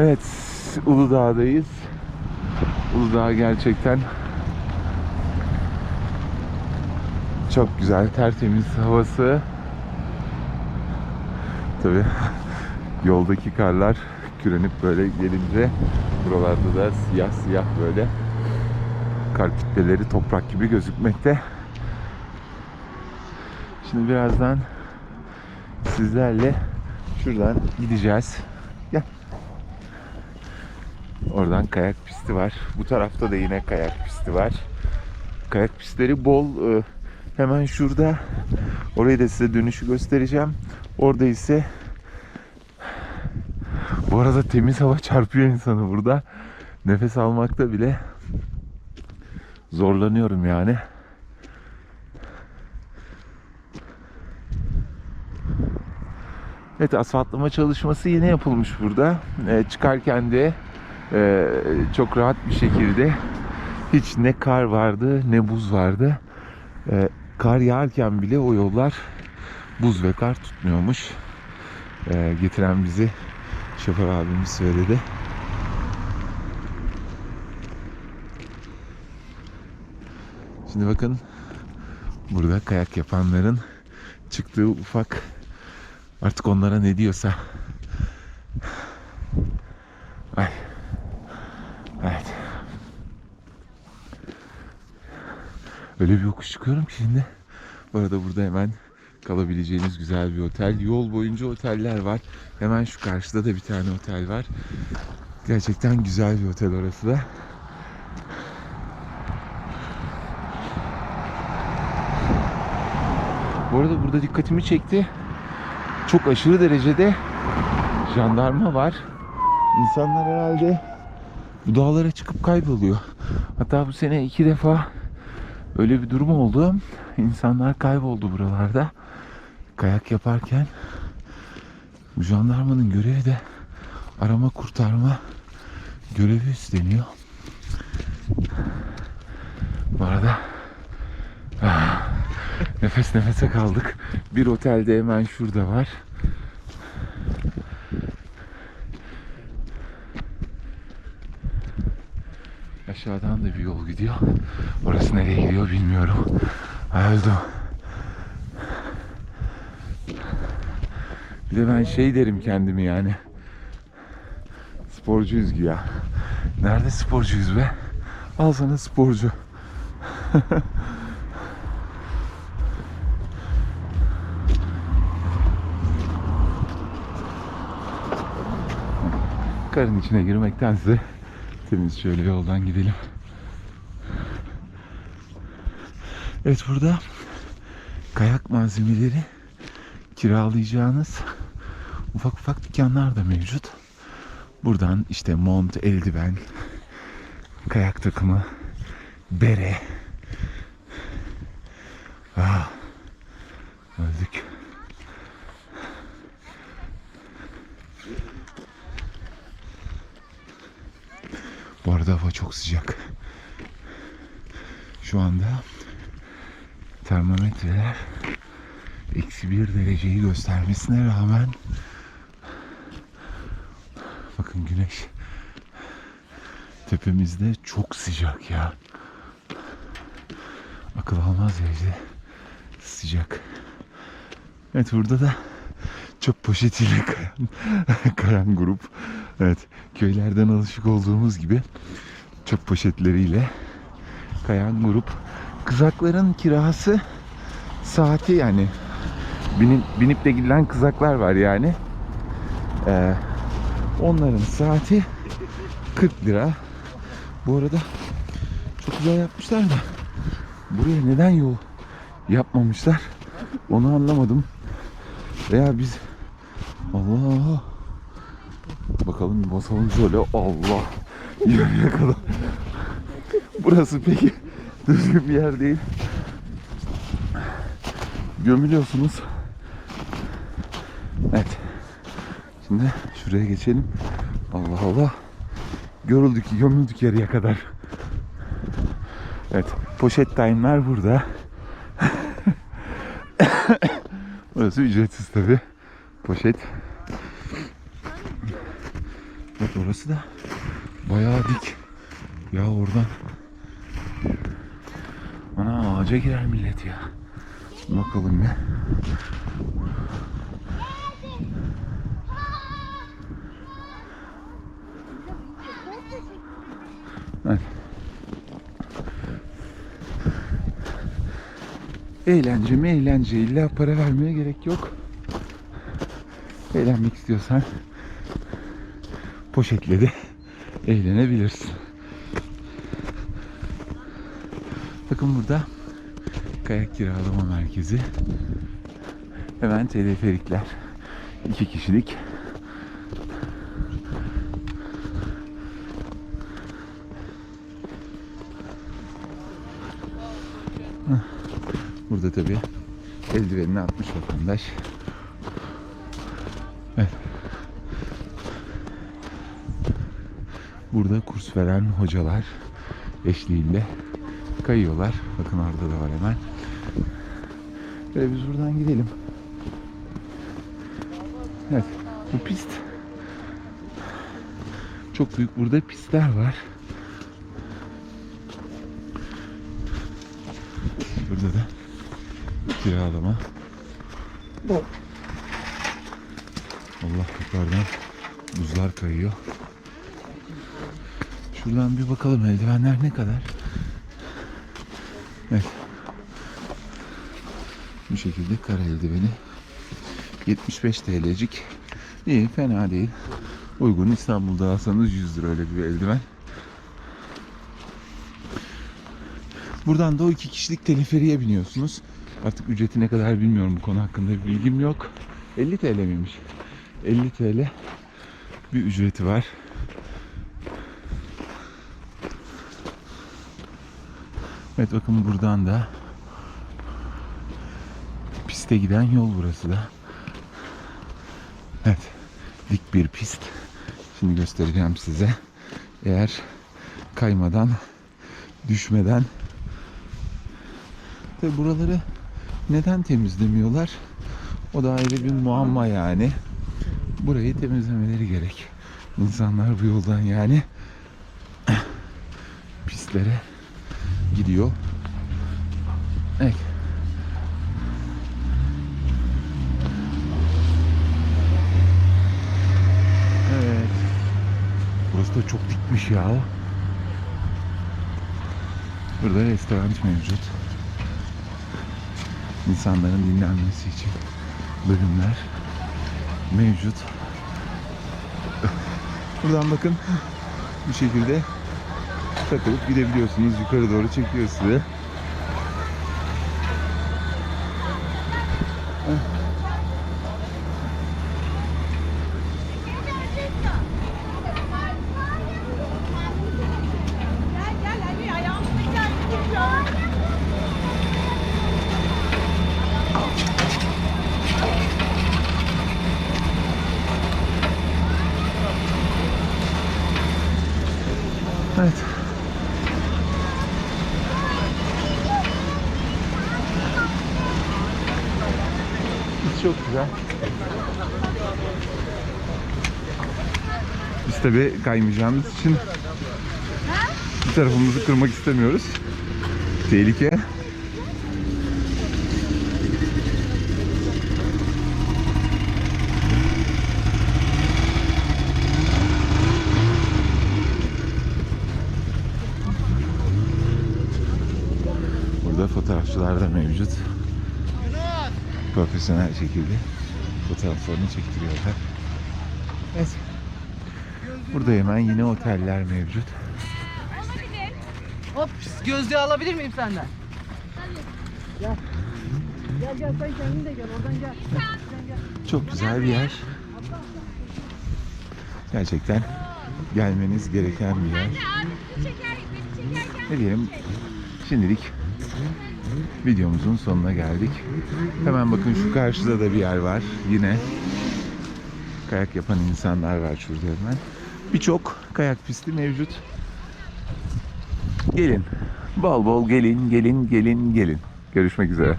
Evet, Uludağ'dayız. Uludağ gerçekten çok güzel, tertemiz havası. Tabi yoldaki karlar kürenip böyle gelince buralarda da siyah siyah böyle kar kütleleri toprak gibi gözükmekte. Şimdi birazdan sizlerle şuradan gideceğiz. Oradan kayak pisti var. Bu tarafta da yine kayak pisti var. Kayak pistleri bol. Ee, Hemen şurada. Orayı da size dönüşü göstereceğim. Orada ise bu arada temiz hava çarpıyor insanı burada. Nefes almakta bile zorlanıyorum yani. Evet asfaltlama çalışması yeni yapılmış burada. Ee, çıkarken de e, çok rahat bir şekilde hiç ne kar vardı ne buz vardı. Ee, kar yağarken bile o yollar buz ve kar tutmuyormuş. Ee, getiren bizi şoför abimiz söyledi. Şimdi bakın burada kayak yapanların çıktığı ufak artık onlara ne diyorsa evet. Öyle bir yokuş çıkıyorum ki şimdi. Bu arada burada hemen kalabileceğiniz güzel bir otel. Yol boyunca oteller var. Hemen şu karşıda da bir tane otel var. Gerçekten güzel bir otel orası da. Bu arada burada dikkatimi çekti. Çok aşırı derecede jandarma var. İnsanlar herhalde dağlara çıkıp kayboluyor. Hatta bu sene iki defa öyle bir durum oldu. İnsanlar kayboldu buralarda. Kayak yaparken bu jandarmanın görevi de arama kurtarma görevi üstleniyor. Bu arada ah, Nefes nefese kaldık. Bir otelde hemen şurada var. Aşağıdan da bir yol gidiyor. Orası nereye gidiyor bilmiyorum. Öldüm. Bir de ben şey derim kendimi yani. Sporcuyuz güya. Nerede sporcuyuz be? Al sana sporcu. karın içine girmektense temiz şöyle yoldan gidelim. Evet burada kayak malzemeleri kiralayacağınız ufak ufak dükkanlar da mevcut. Buradan işte mont, eldiven, kayak takımı, bere. Bu arada hava çok sıcak. Şu anda termometreler eksi bir dereceyi göstermesine rağmen bakın güneş tepemizde çok sıcak ya. Akıl almaz derecede sıcak. Evet burada da çöp poşetiyle kayan, kayan grup. Evet köylerden alışık olduğumuz gibi çöp poşetleriyle kayan grup. Kızakların kirası saati yani binip, binip de gidilen kızaklar var yani. Ee, onların saati 40 lira. Bu arada çok güzel yapmışlar da buraya neden yol yapmamışlar onu anlamadım. Veya biz Allah Bakalım bir basalım şöyle. Allah. Yarıya kadar. Burası peki düzgün bir yer değil. Gömülüyorsunuz. Evet. Şimdi şuraya geçelim. Allah Allah. Görüldük, gömüldük yarıya kadar. Evet. Poşet time'lar burada. Burası ücretsiz tabi. Poşet. Bak orası da bayağı dik. Ya oradan. Ana ağaca girer millet ya. Bakalım bir. Evet. Eğlence mi eğlence illa para vermeye gerek yok. Eğlenmek istiyorsan poşetle de eğlenebilirsin. Bakın burada kayak kiralama merkezi. Hemen teleferikler. İki kişilik. Burada tabii eldivenini atmış vatandaş. Burada kurs veren hocalar eşliğinde kayıyorlar. Bakın orada da var hemen. Ve biz buradan gidelim. Evet. Bu pist. Çok büyük burada pistler var. Burada da kiralama. Allah yukarıdan buzlar kayıyor. Şuradan bir bakalım eldivenler ne kadar. Evet. Bu şekilde kara eldiveni 75 TL'cik. İyi fena değil. Uygun İstanbul'da alsanız 100 lira öyle bir eldiven. Buradan da o iki kişilik teleferiye biniyorsunuz. Artık ücreti ne kadar bilmiyorum bu konu hakkında bir bilgim yok. 50 TL miymiş? 50 TL bir ücreti var. Evet bakın buradan da piste giden yol burası da. Evet. Dik bir pist. Şimdi göstereceğim size. Eğer kaymadan, düşmeden Tabi buraları neden temizlemiyorlar? O da ayrı bir muamma yani. Burayı temizlemeleri gerek. İnsanlar bu yoldan yani pistlere gidiyor. Evet. Evet. Burası da çok dikmiş ya. Burada restoran mevcut. İnsanların dinlenmesi için bölümler mevcut. Buradan bakın bu şekilde takılıp gidebiliyorsunuz. Yukarı doğru çekiyor sizi. Biz çok güzel. Biz tabi kaymayacağımız için bir tarafımızı kırmak istemiyoruz. Tehlike. Burada fotoğrafçılar da mevcut. Profesyonel şekilde fotoğraflarını çektiriyorlar. Evet. Burada hemen yine oteller mevcut. Hop gözlüğü alabilir miyim senden? Gel. Gel gel sen kendin de gel oradan gel. Çok güzel bir yer. Gerçekten gelmeniz gereken bir yer. Ne diyelim? Şimdilik videomuzun sonuna geldik. Hemen bakın şu karşıda da bir yer var. Yine kayak yapan insanlar var şurada hemen. Birçok kayak pisti mevcut. Gelin. Bol bol gelin, gelin, gelin, gelin. Görüşmek üzere.